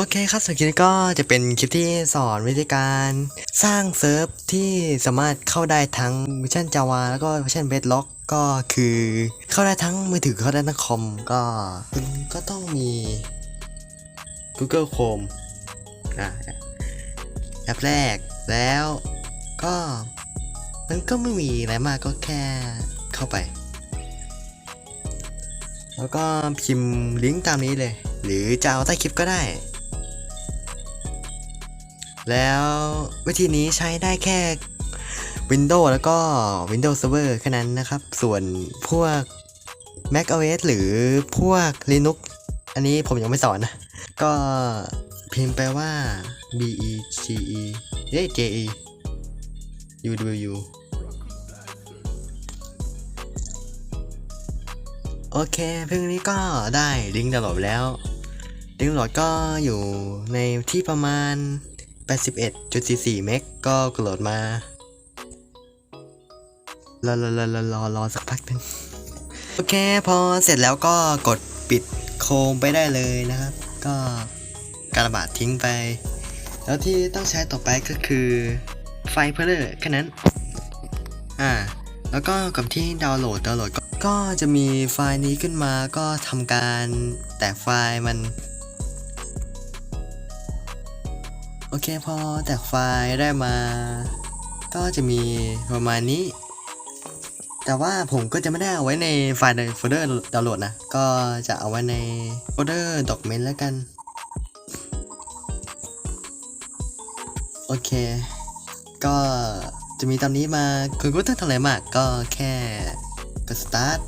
โอเคครับสำหรับคลิปนี้ก็จะเป็นคลิปที่สอนวิธีการสร้างเซิร์ฟที่สามารถเข้าได้ทั้งเวอร์ชัน Java แล้วก็เวอร์ชัน Bedrock ก็คือเข้าได้ทั้งมือถือเข้าได้ทั้งคอมก็คุณก็ต้องมี Google Chrome อะแอปแรกแล้วก็มันก็ไม่มีอะไรมากก็แค่เข้าไป แล้วก็พิมพ์ลิงก์ตามนี้เลย หรือจะเอาใต้คลิปก็ได้ แล้ววิธีนี้ใช้ได้แค่ Windows แล้วก็ Windows Server แค่นั้นนะครับ ส่วนพวก Mac OS หรือพวก Linux อันนี้ผมยังไม่สอนนะ ก็พิมพ์ไปว่า B E G E เอ้ย J E U W U โอเคเพิ่งนี้ก็ได้ลิงก์ดาวน์โหลดแล้วลิงก์โหลดก็อยู่ในที่ประมาณ 81.44 เมกก็โหลดมารอรอรอรอรอรอสักพักนึงโอเค พอเสร็จแล้วก็กดปิดโคมไปได้เลยนะครับ ก็การะบาดทิ้งไป แล้วที่ต้องใช้ต่อไปก็คือไฟเพลอร์แค่นั้น อ่า แล้วก็กับที่ดาวน์โหลดดาวน์โหลดก็จะมีไฟล์นี้ขึ้นมาก็ทำการแตกไฟล์มัน โอเคพอแตกไฟล์ได้มา ก็จะมีประมาณนี้ แต่ว่าผมก็จะไม่ได้เอาไว้ในไฟล์ในโฟลเดอร์ดาวน์โหลดนะ ก็จะเอาไว้ในโฟลเดอร์ด็อกเมนต์แล้วกัน โอเค ก็จะมีตามนี้มาคุณก็ต้องทำอะไรมากก็แค่กด start